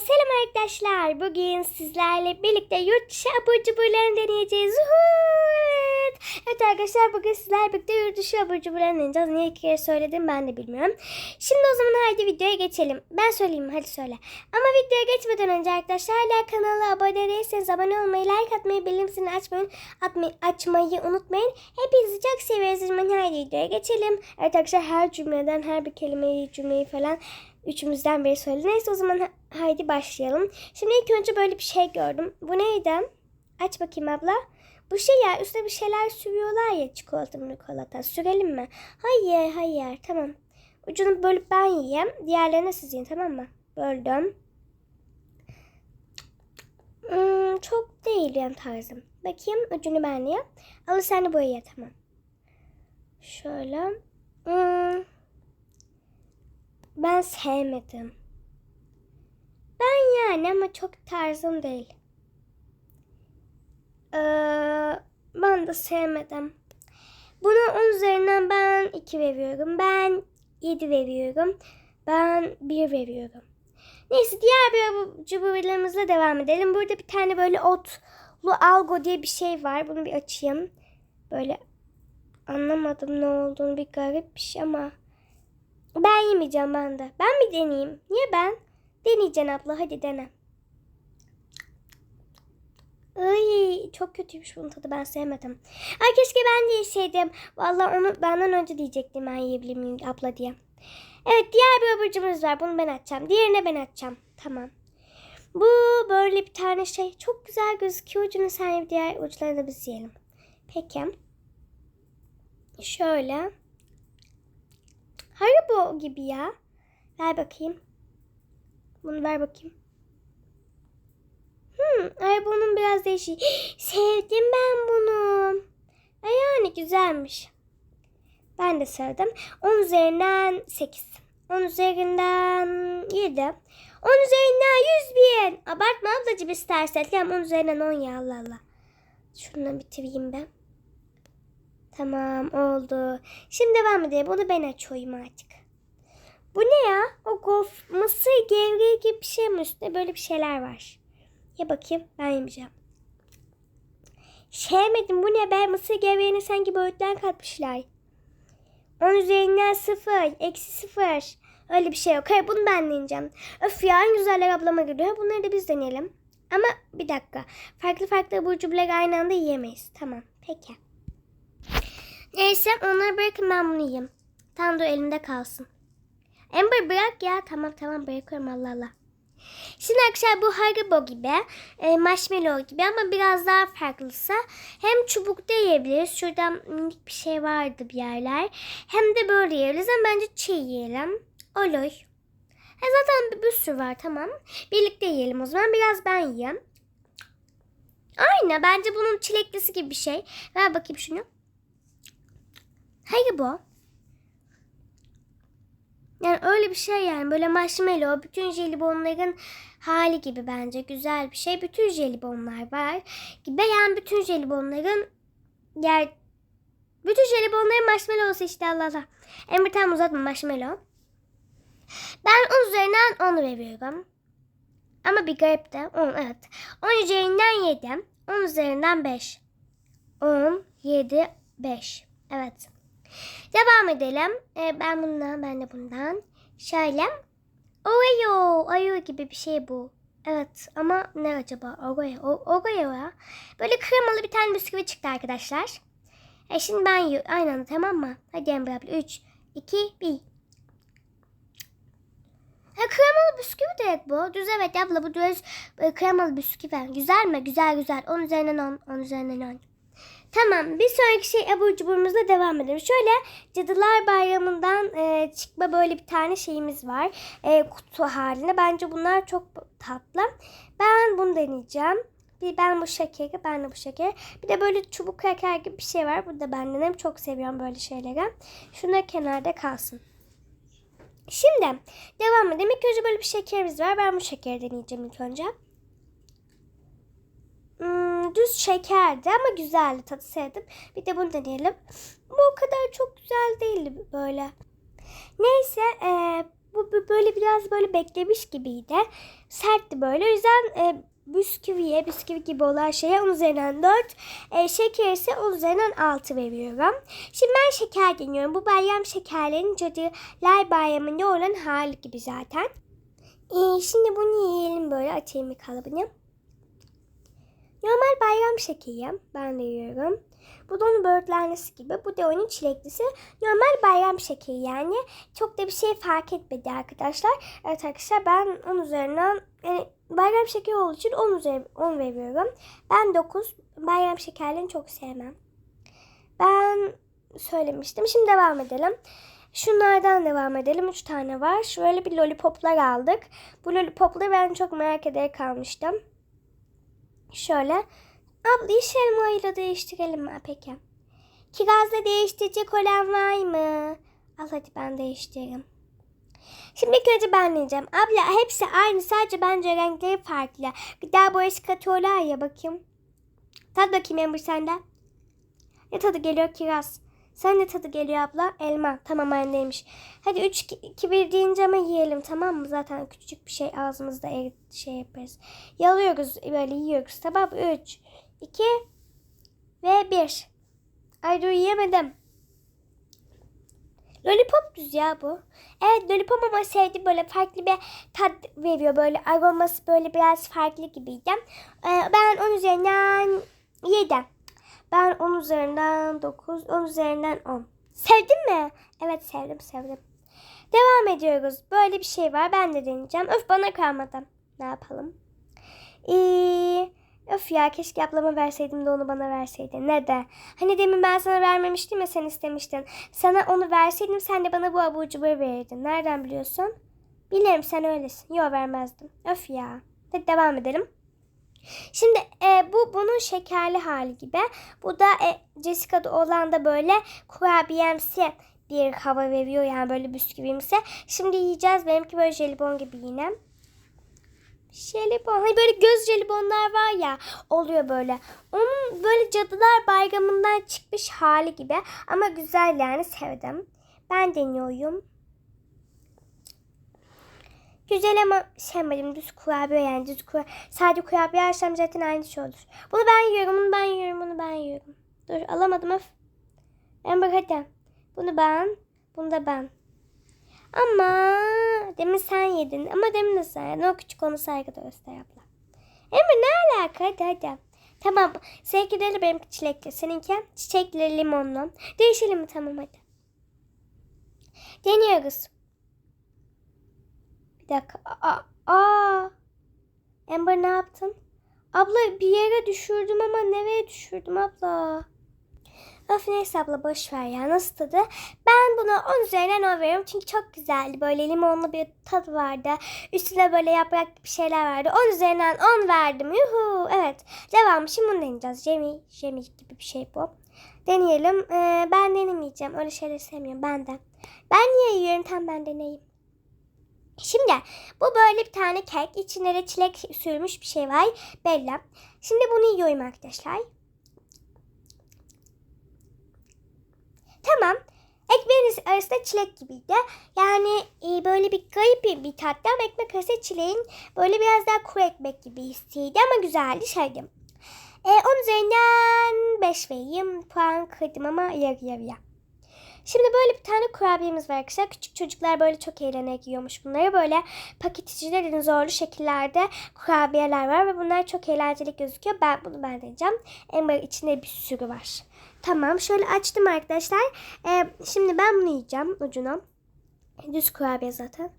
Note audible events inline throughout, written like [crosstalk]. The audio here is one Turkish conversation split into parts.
selam arkadaşlar. Bugün sizlerle birlikte yurt dışı abur cuburlarını deneyeceğiz. Zuhut! Evet arkadaşlar bugün sizlerle birlikte yurt dışı abur cuburlarını deneyeceğiz. Niye iki kere söyledim ben de bilmiyorum. Şimdi o zaman haydi videoya geçelim. Ben söyleyeyim hadi söyle. Ama videoya geçmeden önce arkadaşlar hala kanala abone değilseniz abone olmayı, like atmayı, bildirim zilini açmayı, atmayı, açmayı unutmayın. Hepinizi çok seviyoruz. Haydi videoya geçelim. Evet arkadaşlar her cümleden her bir kelimeyi cümleyi falan üçümüzden biri söyledi. Neyse o zaman ha- haydi başlayalım. Şimdi ilk önce böyle bir şey gördüm. Bu neydi? Aç bakayım abla. Bu şey ya üstüne bir şeyler sürüyorlar ya çikolata mikolata. Sürelim mi? Hayır hayır tamam. Ucunu bölüp ben yiyeyim. Diğerlerini siz yiyin tamam mı? Böldüm. Hmm, çok değil benim tarzım. Bakayım ucunu ben yiyeyim. Al sen de boya ye tamam. Şöyle. Hmm, ben sevmedim. Ben yani ama çok tarzım değil. Ee, ben de sevmedim. Buna 10 üzerinden ben 2 veriyorum. Ben 7 veriyorum. Ben 1 veriyorum. Neyse diğer bir cıvırlarımızla devam edelim. Burada bir tane böyle otlu algo diye bir şey var. Bunu bir açayım. Böyle anlamadım ne olduğunu bir garip bir şey ama ben yemeyeceğim ben de. Ben mi deneyeyim? Niye ben? Deneyeceksin abla hadi dene. Ay çok kötüymüş bunun tadı ben sevmedim. Ay keşke ben de yeseydim. Vallahi onu benden önce diyecektim ben yiyebilir miyim abla diye. Evet diğer bir aburcumuz var. Bunu ben açacağım. Diğerini ben açacağım. Tamam. Bu böyle bir tane şey. Çok güzel gözüküyor. Ucunu sen diğer uçlarını da biz yiyelim. Peki. Şöyle. Haribo gibi ya. Ver bakayım. Bunu ver bakayım. Hmm, Haribo'nun biraz değişik. [gasps] Sevdim ben bunu. E yani güzelmiş. Ben de sevdim. 10 üzerinden 8. 10 üzerinden 7. 10 üzerinden 100 bin. Abartma ablacığım istersen. Tamam 10 üzerinden 10 ya Allah Allah. Şunu bitireyim ben. Tamam oldu. Şimdi devam edelim. Bunu ben açıyorum artık. Bu ne ya? O gof mısır gevreği gibi bir şey mi üstünde? Böyle bir şeyler var. Ye bakayım. Ben yemeyeceğim. Sevmedim. Bu ne be? Mısır gevreğine sanki böğürtlen katmışlar. 10 üzerinden 0. Eksi 0. Öyle bir şey yok. Hayır bunu ben deneyeceğim. Öf ya en güzeller ablama geliyor. Bunları da biz deneyelim. Ama bir dakika. Farklı farklı abur cuburları aynı anda yiyemeyiz. Tamam. Peki. Neyse onları bırakın ben bunu yiyeyim. Tam dur elimde kalsın. Amber bırak ya. Tamam tamam bırakıyorum Allah Allah. Şimdi arkadaşlar bu Haribo gibi, e, marshmallow gibi ama biraz daha farklısı. Hem çubukta yiyebiliriz. Şuradan minik bir şey vardı bir yerler. Hem de böyle yiyebiliriz ama bence çiğ yiyelim. Olur. Ha, zaten bir, bir sürü var tamam. Birlikte yiyelim o zaman. Biraz ben yiyeyim. Aynen bence bunun çileklisi gibi bir şey. Ver bakayım şunu. Haribo. Yani öyle bir şey yani böyle marshmallow bütün jelibonların hali gibi bence güzel bir şey. Bütün jelibonlar var yani bütün jelibonların yer bütün jelibonların marshmallow işte Allah Allah. Emre tam uzatma marshmallow. Ben 10 üzerinden 10 veriyorum. Ama bir garip de 10 evet. 10 üzerinden 7. 10 üzerinden 5. 10, 7, 5. Evet. Devam edelim. Ee, ben bundan, ben de bundan. Şöyle. Oreo. Oreo gibi bir şey bu. Evet ama ne acaba? Oreo. Oreo ya. Böyle kremalı bir tane bisküvi çıktı arkadaşlar. E şimdi ben yiyorum. Aynı anda tamam mı? Hadi Emre abla. 3, 2, 1. Ha, kremalı bisküvi de bu. Düz evet abla bu düz e, kremalı bisküvi. Güzel mi? Güzel güzel. 10 üzerinden 10. 10 üzerinden 10. Tamam bir sonraki şey abur cuburumuzla devam edelim. Şöyle Cadılar Bayramı'ndan e, çıkma böyle bir tane şeyimiz var. E, kutu halinde. Bence bunlar çok tatlı. Ben bunu deneyeceğim. Bir ben bu şekeri, ben de bu şekeri. Bir de böyle çubuk kraker gibi bir şey var. Bu da benden hem çok seviyorum böyle şeyleri. Şunlar kenarda kalsın. Şimdi devam edelim. İlk önce böyle bir şekerimiz var. Ben bu şekeri deneyeceğim ilk önce. Hmm, düz şekerdi ama güzeldi. Tadı sevdim. Bir de bunu deneyelim. Bu o kadar çok güzel değildi böyle. Neyse. bu, bu böyle biraz böyle beklemiş gibiydi. Sertti böyle. O yüzden e, bisküviye, bisküvi gibi olan şeye 10 üzerinden 4. E, şeker ise 10 üzerinden 6 veriyorum. Şimdi ben şeker deniyorum. Bu bayram şekerlerin Cadılar Bayramı'nda olan hali gibi zaten. E, şimdi bunu yiyelim böyle. Açayım bir kalıbını. Bayram şekeri. Ben de yiyorum. Bu da onun böğürtlenesi gibi. Bu da onun çileklisi. Normal bayram şekeri yani. Çok da bir şey fark etmedi arkadaşlar. Evet arkadaşlar ben 10 üzerinden yani bayram şekeri olduğu için 10 üzeri 10 veriyorum. Ben 9. Bayram şekerlerini çok sevmem. Ben söylemiştim. Şimdi devam edelim. Şunlardan devam edelim. 3 tane var. Şöyle bir lollipoplar aldık. Bu lollipopları ben çok merak ederek kalmıştım. Şöyle. Abla iş elmayla değiştirelim mi? Peki. Kirazla değiştirecek olan var mı? Al hadi ben değiştiririm. Şimdi ilk önce ben diyeceğim. Abla hepsi aynı sadece bence renkleri farklı. Gıda boyası katıyorlar ya bakayım. Tat bakayım Ember senden. Ne tadı geliyor kiraz? Sen ne tadı geliyor abla? Elma. Tamam bendeymiş. Hadi 3 2 1 deyince ama yiyelim tamam mı? Zaten küçücük bir şey ağzımızda şey yaparız. Yalıyoruz böyle yiyoruz. Tamam 3 2 ve 1. Ay dur yiyemedim. Lollipop düz ya bu. Evet lollipop ama sevdi böyle farklı bir tat veriyor. Böyle aroması böyle biraz farklı gibiydi. Ee, ben 10 üzerinden 7. Ben 10 üzerinden 9, 10 üzerinden 10. Sevdin mi? Evet sevdim sevdim. Devam ediyoruz. Böyle bir şey var. Ben de deneyeceğim. Öf bana kalmadı. Ne yapalım? Ee, öf ya keşke ablama verseydim de onu bana verseydin. Ne de? Hani demin ben sana vermemiştim ya sen istemiştin. Sana onu verseydim sen de bana bu abur cuburu verirdin. Nereden biliyorsun? Bilirim sen öylesin. Yok vermezdim. Öf ya. Hadi devam edelim. Şimdi e, bu bunun şekerli hali gibi. Bu da e, Jessica'da olan da böyle kurabiyemsi bir hava veriyor yani böyle bisküvimsi. Şimdi yiyeceğiz. Benimki böyle jelibon gibi yine. Jelibon. Hani böyle göz jelibonlar var ya oluyor böyle. Onun böyle cadılar bayramından çıkmış hali gibi. Ama güzel yani sevdim. Ben deniyorum. Güzel ama sevmedim. Düz kurabiye yani düz kurabiye. Sadece kurabiye yersem zaten aynı şey olur. Bunu ben yiyorum, bunu ben yiyorum, bunu ben yiyorum. Dur alamadım öf. Amber hadi. Bunu ben, bunu da ben. Ama demin sen yedin. Ama demin de sen yedin. O küçük onu saygı da göster abla. Emre ne alaka? Hadi hadi. Tamam. Seninki de çilekli. Seninki çiçekli limonlu. Değişelim mi? Tamam hadi. Deniyoruz. Bir dakika. Aa, aa. Ne yaptın? Abla bir yere düşürdüm ama nereye düşürdüm abla? Of neyse abla boş ver ya nasıl tadı? Ben buna 10 üzerinden 10 veriyorum çünkü çok güzeldi. Böyle limonlu bir tadı vardı. Üstüne böyle yaprak bir şeyler vardı. 10 üzerinden 10 verdim. Yuhu. Evet. Devam. Şimdi bunu deneyeceğiz. Jemi, jemi gibi bir şey bu. Deneyelim. Ee, ben denemeyeceğim. Öyle şeyleri sevmiyorum. Ben de. Ben niye yiyorum? Tam ben deneyeyim. Şimdi bu böyle bir tane kek. İçine de çilek sürmüş bir şey var. Belli. Şimdi bunu yiyorum arkadaşlar. Tamam. Ekmeğin arasında çilek gibiydi. Yani e, böyle bir garip bir, bir tattı ama ekmek arası çileğin böyle biraz daha kuru ekmek gibi hissiydi ama güzeldi şeydi. E, 10 üzerinden 5 vereyim. Puan kırdım ama yarı yarıya. Şimdi böyle bir tane kurabiyemiz var arkadaşlar. Küçük çocuklar böyle çok eğlenerek yiyormuş bunları. Böyle paketicilerin zorlu şekillerde kurabiyeler var ve bunlar çok eğlenceli gözüküyor. Ben bunu ben deneyeceğim. Amber içinde bir sürü var. Tamam şöyle açtım arkadaşlar. Ee, şimdi ben bunu yiyeceğim ucuna. Düz kurabiye zaten.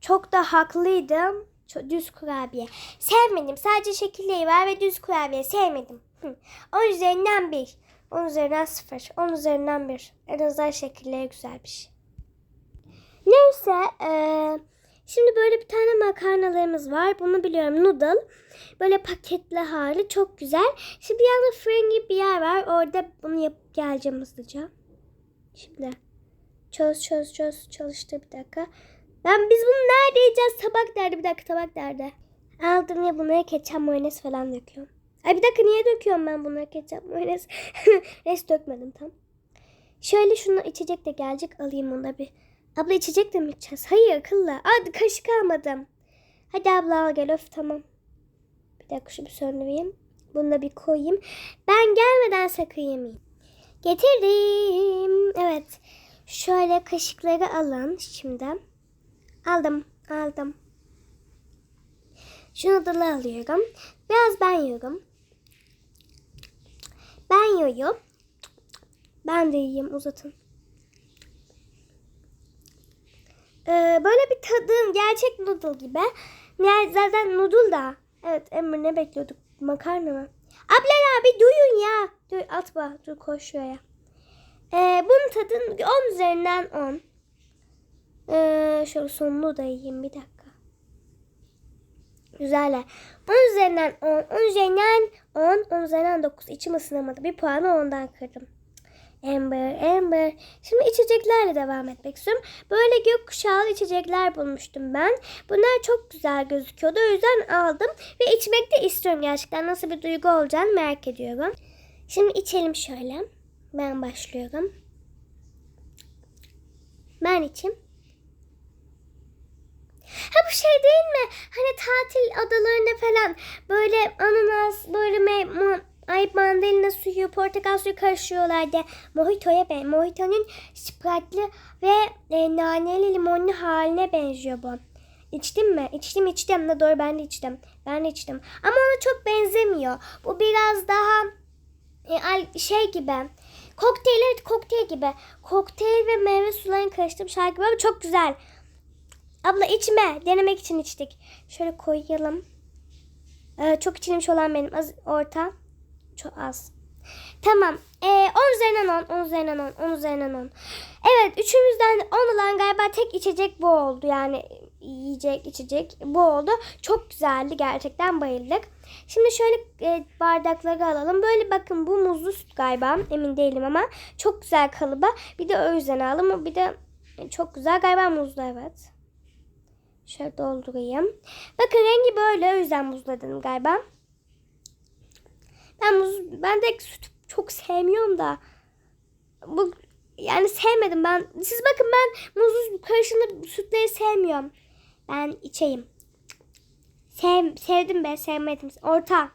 Çok da haklıydım. Düz kurabiye. Sevmedim. Sadece şekilleri var ve düz kurabiye sevmedim. Hı. 10 üzerinden 1. 10 üzerinden 0. 10 üzerinden 1. En azından şekilleri güzelmiş. Neyse. Eee... Şimdi böyle bir tane makarnalarımız var. Bunu biliyorum. Noodle. Böyle paketli hali. Çok güzel. Şimdi bir yanda fırın gibi bir yer var. Orada bunu yapıp geleceğim hızlıca. Şimdi çöz çöz çöz çalıştır bir dakika. Ben biz bunu nerede yiyeceğiz? Tabak nerede? Bir dakika tabak nerede? Aldım ya bunlara ketçap mayonez falan döküyorum. Ay bir dakika niye döküyorum ben bunlara ketçap mayonez? [laughs] Neyse dökmedim tam. Şöyle şunu içecek de gelecek alayım onu bir. Abla içecek de mi içeceğiz? Hayır akıllı. Hadi kaşık almadım. Hadi abla al gel öf tamam. Bir dakika şu bir söndüreyim. Bunu da bir koyayım. Ben gelmeden sakın yemeyin. Getirdim. Evet. Şöyle kaşıkları alın şimdi. Aldım. Aldım. Şunu da alıyorum. Biraz ben yiyorum. Ben yiyorum. Ben de yiyeyim uzatın. Ee, böyle bir tadı gerçek noodle gibi. Yani zaten noodle da. Evet Emre ne bekliyorduk? Makarna mı? Abla abi duyun ya. Dur atma. Dur koş şuraya. Ee, bunun tadın 10 üzerinden 10. Ee, şöyle sonunu da yiyeyim bir dakika. Güzel. 10 üzerinden 10. 10 üzerinden 10. 10 üzerinden 9. İçim ısınamadı. Bir puanı ondan kırdım. Amber, Amber. Şimdi içeceklerle devam etmek istiyorum. Böyle gökkuşağlı içecekler bulmuştum ben. Bunlar çok güzel gözüküyordu. O yüzden aldım. Ve içmek de istiyorum gerçekten. Nasıl bir duygu olacağını merak ediyorum. Şimdi içelim şöyle. Ben başlıyorum. Ben içeyim. Ha bu şey değil mi? Hani tatil adalarında falan böyle ananas, böyle me, mo, ay mandalina suyu, portakal suyu karıştırıyorlardı. Mojito'ya ben. Mojito'nun sprite'li ve e, naneli limonlu haline benziyor bu. İçtin mi? İçtim içtim. Ne doğru ben de içtim. Ben de içtim. Ama ona çok benzemiyor. Bu biraz daha e, şey gibi. Kokteyl, evet kokteyl gibi. Kokteyl ve meyve sularını karıştırıp şarkı gibi çok güzel. Abla içme. Denemek için içtik. Şöyle koyalım. Ee, çok içilmiş olan benim. Az, orta. Çok az. Tamam. Ee, 10 üzerinden 10. 10 üzerinden 10. 10 üzerinden 10. Evet. Üçümüzden 10 olan galiba tek içecek bu oldu. Yani yiyecek, içecek bu oldu. Çok güzeldi. Gerçekten bayıldık. Şimdi şöyle e, bardakları alalım. Böyle bakın bu muzlu süt galiba. Emin değilim ama. Çok güzel kalıba. Bir de o yüzden aldım. Bir de e, çok güzel galiba muzlu evet. Şöyle doldurayım. Bakın rengi böyle o yüzden muzla dedim galiba. Ben muz, ben de süt çok sevmiyorum da. Bu yani sevmedim ben. Siz bakın ben muzlu karışımlı sütleri sevmiyorum. Ben içeyim. Sev, sevdim be sevmedim. Orta.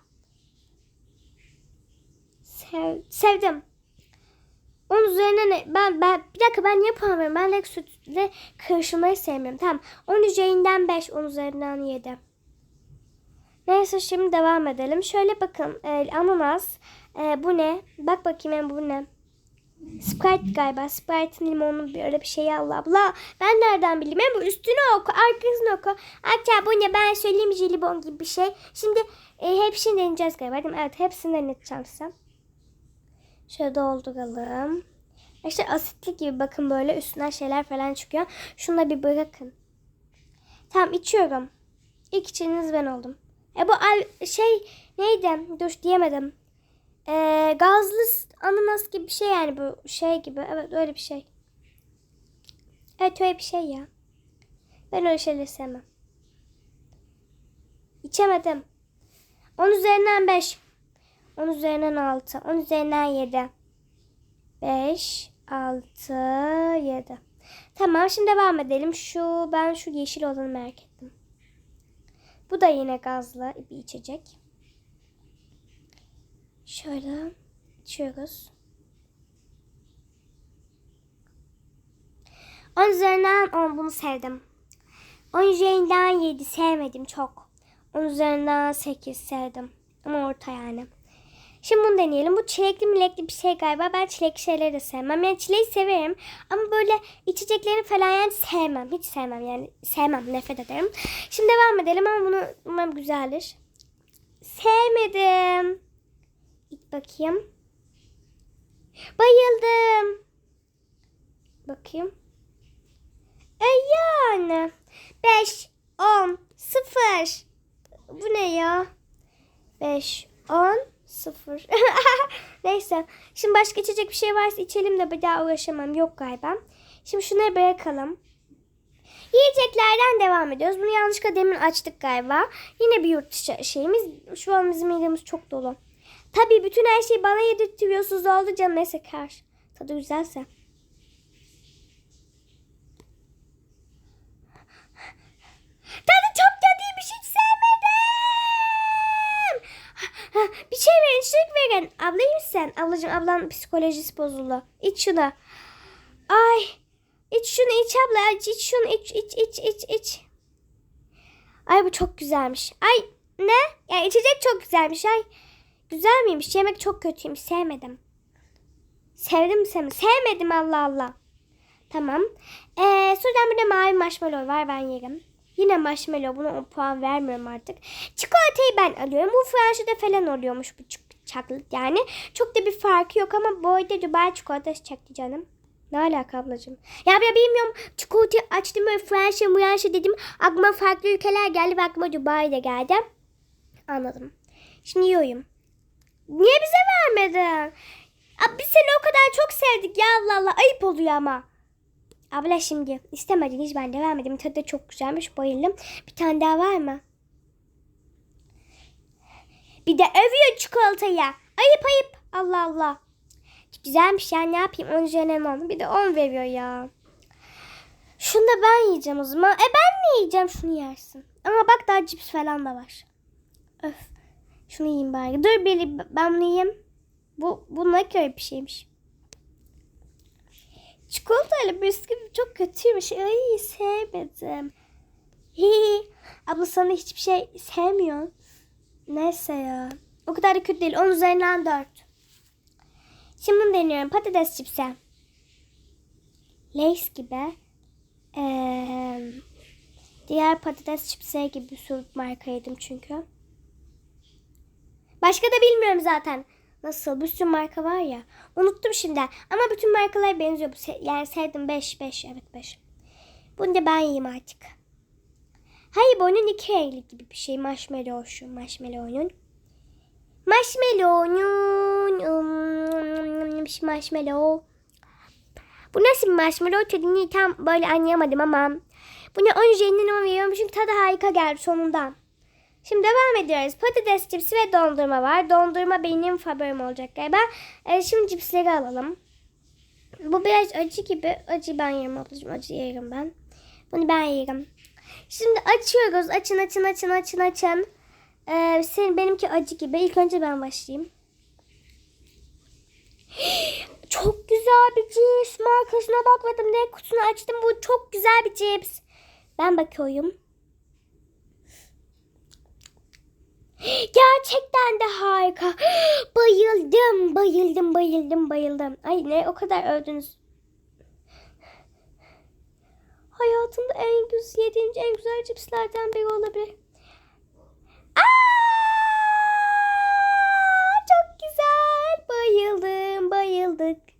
Sev, sevdim. Onun üzerine ne? Ben, ben bir dakika ben niye puan veriyorum? Ben Lex sütle karışımları sevmiyorum. Tamam. 10 üzerinden 5, 10 üzerinden 7. Neyse şimdi devam edelim. Şöyle bakın. E, ananas. E, bu ne? Bak bakayım ben bu ne? Sprite galiba. Sprite'in limonlu bir öyle bir şey Allah abla. Ben nereden bileyim? Hem bu üstünü oku, arkasını oku. Hatta bu ne? Ben söyleyeyim jelibon gibi bir şey. Şimdi e, hepsini deneyeceğiz galiba. Değil mi? Evet hepsini deneyeceğim size. Şöyle dolduralım. İşte asitli gibi bakın böyle üstünden şeyler falan çıkıyor. Şunu da bir bırakın. Tamam içiyorum. İlk içiniz ben oldum. E bu al- şey neydi? Dur diyemedim. E, gazlı ananas gibi bir şey yani bu şey gibi. Evet öyle bir şey. Evet öyle bir şey ya. Ben öyle şeyleri sevmem. İçemedim. 10 üzerinden 5. 10 üzerinden 6. 10 üzerinden 7. 5, 6, 7. Tamam şimdi devam edelim. Şu ben şu yeşil olanı merak ettim. Bu da yine gazlı bir içecek. Şöyle içiyoruz. 10 üzerinden 10 bunu sevdim. 10 üzerinden 7 sevmedim çok. 10 üzerinden 8 sevdim. Ama orta yani. Şimdi bunu deneyelim. Bu çilekli milekli bir şey galiba. Ben çilekli şeyleri de sevmem. Yani çileği severim. Ama böyle içecekleri falan yani sevmem. Hiç sevmem yani. Sevmem. Nefret ederim. Şimdi devam edelim ama bunu umarım güzeldir. Sevmedim. İç bakayım. Bayıldım. Bakayım. E yani. 5, 10, 0. Bu ne ya? 5, 10, Sıfır. [laughs] Neyse. Şimdi başka içecek bir şey varsa içelim de bir daha uğraşamam. Yok galiba. Şimdi şunları bırakalım. Yiyeceklerden devam ediyoruz. Bunu yanlışlıkla demin açtık galiba. Yine bir yurt dışı şeyimiz. Şu an bizim midemiz çok dolu. Tabii bütün her şeyi bana yedirtiyorsunuz oldu canım. Neyse kar. Tadı güzelse. Tadı çok misin? Ablacığım ablanın psikolojisi bozuldu. İç şunu. Ay. İç şunu iç abla. İç, iç şunu iç iç iç iç iç. Ay bu çok güzelmiş. Ay ne? Ya içecek çok güzelmiş. Ay güzel miymiş? Yemek çok kötüymüş. Sevmedim. Sevdim mi sevmedim? Sevmedim Allah Allah. Tamam. Ee, şuradan bir de mavi marshmallow var. Ben yerim. Yine marshmallow. Buna 10 puan vermiyorum artık. Çikolatayı ben alıyorum. Bu Fransa'da falan oluyormuş bu chocolate yani. Çok da bir farkı yok ama bu arada Dubai çikolatası çekti canım. Ne alaka ablacığım? Ya ben bilmiyorum. Çikolatayı açtım böyle Fransa Fransa dedim. Aklıma farklı ülkeler geldi ve aklıma Dubai de geldi. Anladım. Şimdi yiyorum. Niye bize vermedin? Abi biz seni o kadar çok sevdik ya Allah Allah. Ayıp oluyor ama. Abla şimdi istemedin hiç ben de vermedim. Tadı da çok güzelmiş bayıldım. Bir tane daha var mı? Bir de övüyor çikolatayı. Ayıp ayıp. Allah Allah. Güzelmiş ya ne yapayım 10 üzerinden 10. Bir de 10 veriyor ya. Şunu da ben yiyeceğim o zaman. E ben mi yiyeceğim şunu yersin. Ama bak daha cips falan da var. Öf. Şunu yiyeyim bari. Dur bir ben bunu yiyeyim. Bu, bu ne kötü bir şeymiş. Çikolatalı bisküvi çok kötüymüş. Ay sevmedim. Hi. Abla sana hiçbir şey sevmiyor. Neyse ya. O kadar da kötü değil. 10 üzerinden 4. Şimdi bunu deniyorum. Patates çipsi. Lays gibi. Ee, diğer patates çipsi gibi bir marka yedim çünkü. Başka da bilmiyorum zaten. Nasıl? Bir sürü marka var ya. Unuttum şimdi. Ama bütün markalar benziyor. Yani sevdim 5 5 evet 5. Bunu da ben yiyeyim artık. Hayır bunun iki renkli gibi bir şey. Marshmallow şu. Marshmallow'un. Marshmallow'un. Um, marshmallow. Bu nasıl bir marshmallow tadını tam böyle anlayamadım ama. Buna 10 üzerinden 10 veriyorum çünkü tadı harika geldi sonundan. Şimdi devam ediyoruz. Patates cipsi ve dondurma var. Dondurma benim favorim olacak galiba. Ee, şimdi cipsleri alalım. Bu biraz acı gibi. Acı ben yerim ablacığım. Acı yerim ben. Bunu ben yerim. Şimdi açıyoruz. Açın açın açın açın açın. Ee, senin, benimki acı gibi. İlk önce ben başlayayım. [gasps] Çok güzel bir cips. Markasına bakmadım. Ne kutusunu açtım. Bu çok güzel bir cips. Ben bakıyorum. Gerçekten de harika. [gasps] Bayıldım, bayıldım, bayıldım, bayıldım. Ay ne o kadar övdünüz. Hayatımda en güzel, yediğim en güzel cipslerden biri olabilir. Aa, çok güzel. Bayıldım, bayıldık.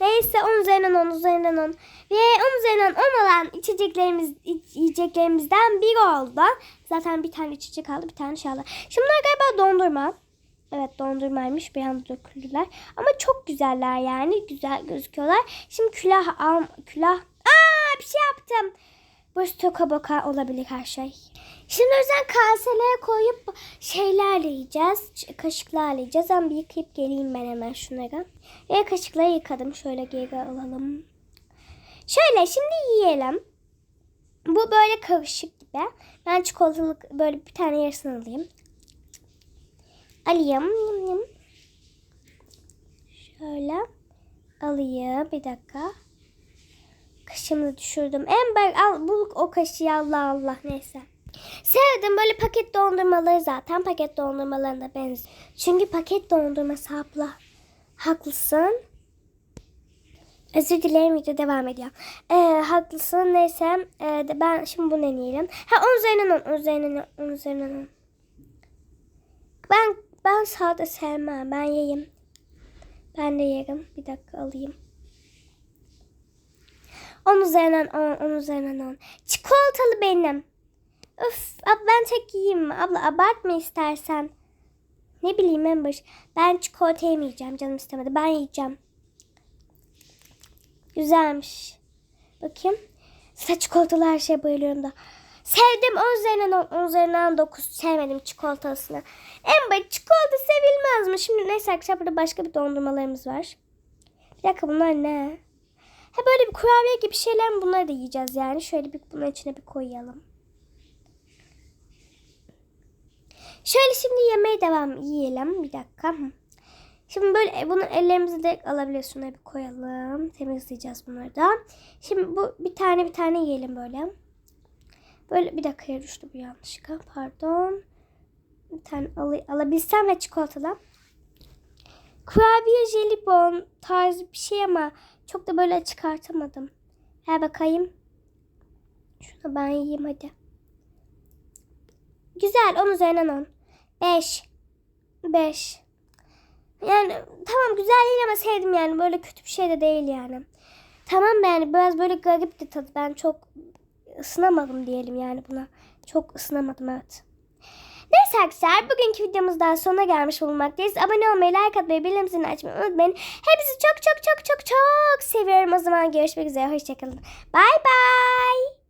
Neyse 10 üzerinden 10 üzerinden 10. Ve 10 üzerinden 10 olan içeceklerimiz, iç- yiyeceklerimizden biri oldu. Zaten bir tane içecek aldı bir tane şey aldı. Şimdi bunlar galiba dondurma. Evet dondurmaymış bir anda döküldüler. Ama çok güzeller yani güzel gözüküyorlar. Şimdi külah al, külah. Aa bir şey yaptım. Bu toka boka olabilir her şey. Şimdi o yüzden kaselere koyup şeylerle yiyeceğiz. Kaşıklarla yiyeceğiz. Ama bir yıkayıp geleyim ben hemen şunları. Ve kaşıkları yıkadım. Şöyle geri alalım. Şöyle şimdi yiyelim. Bu böyle karışık gibi. Ben çikolatalı böyle bir tane yarısını alayım. Alayım. Yum, yum. Şöyle alayım. Bir dakika. Kaşımı düşürdüm. Ember al bul o kaşığı Allah Allah neyse. Sevdim böyle paket dondurmaları zaten paket dondurmalarına benziyor. Çünkü paket dondurması abla. Haklısın. Özür dilerim video devam ediyor. Ee, haklısın neyse. Ee, de ben şimdi bunu deneyelim. Ha 10 üzerinden 10 üzerinden 10 üzerinden 10. Ben ben sade sevmem. Ben yiyeyim. Ben de yerim. Bir dakika alayım. 10 üzerinden 10, 10 üzerinden 10. Çikolatalı benim. Öf, ab ben tek yiyeyim mi? Abla abartma istersen. Ne bileyim Ember. Ben çikolata yemeyeceğim. Canım istemedi. Ben yiyeceğim. Güzelmiş. Bakayım. Zaten çikolatalı her şeye bayılıyorum da. Sevdim 10 üzerinden 10, 10 üzerinden 9. Sevmedim çikolatasını. Ember çikolata sevilmez mi? Şimdi neyse arkadaşlar burada başka bir dondurmalarımız var. Bir dakika bunlar ne? Ha böyle bir kurabiye gibi şeyler mi? Bunları da yiyeceğiz yani. Şöyle bir bunun içine bir koyalım. Şöyle şimdi yemeğe devam yiyelim. Bir dakika. Şimdi böyle e, bunu ellerimize direkt alabiliyoruz. Şunları bir koyalım. Temizleyeceğiz bunları da. Şimdi bu bir tane bir tane yiyelim böyle. Böyle bir dakika yere düştü bu yanlışlıkla. Pardon. Bir tane al alabilsem ve çikolatalı. Kurabiye jelibon tarzı bir şey ama çok da böyle çıkartamadım. Ver bakayım. Şunu ben yiyeyim hadi. Güzel. 10 üzerinden 10. 5. 5. Yani tamam güzel değil ama sevdim yani. Böyle kötü bir şey de değil yani. Tamam yani biraz böyle garip de tadı. Ben çok ısınamadım diyelim yani buna. Çok ısınamadım evet. Neyse arkadaşlar bugünkü videomuzdan sonuna gelmiş bulunmaktayız. Abone olmayı, like atmayı, bildirim zilini açmayı unutmayın. Hepinizi çok çok çok çok çok seviyorum. O zaman görüşmek üzere. Hoşçakalın. Bay bay.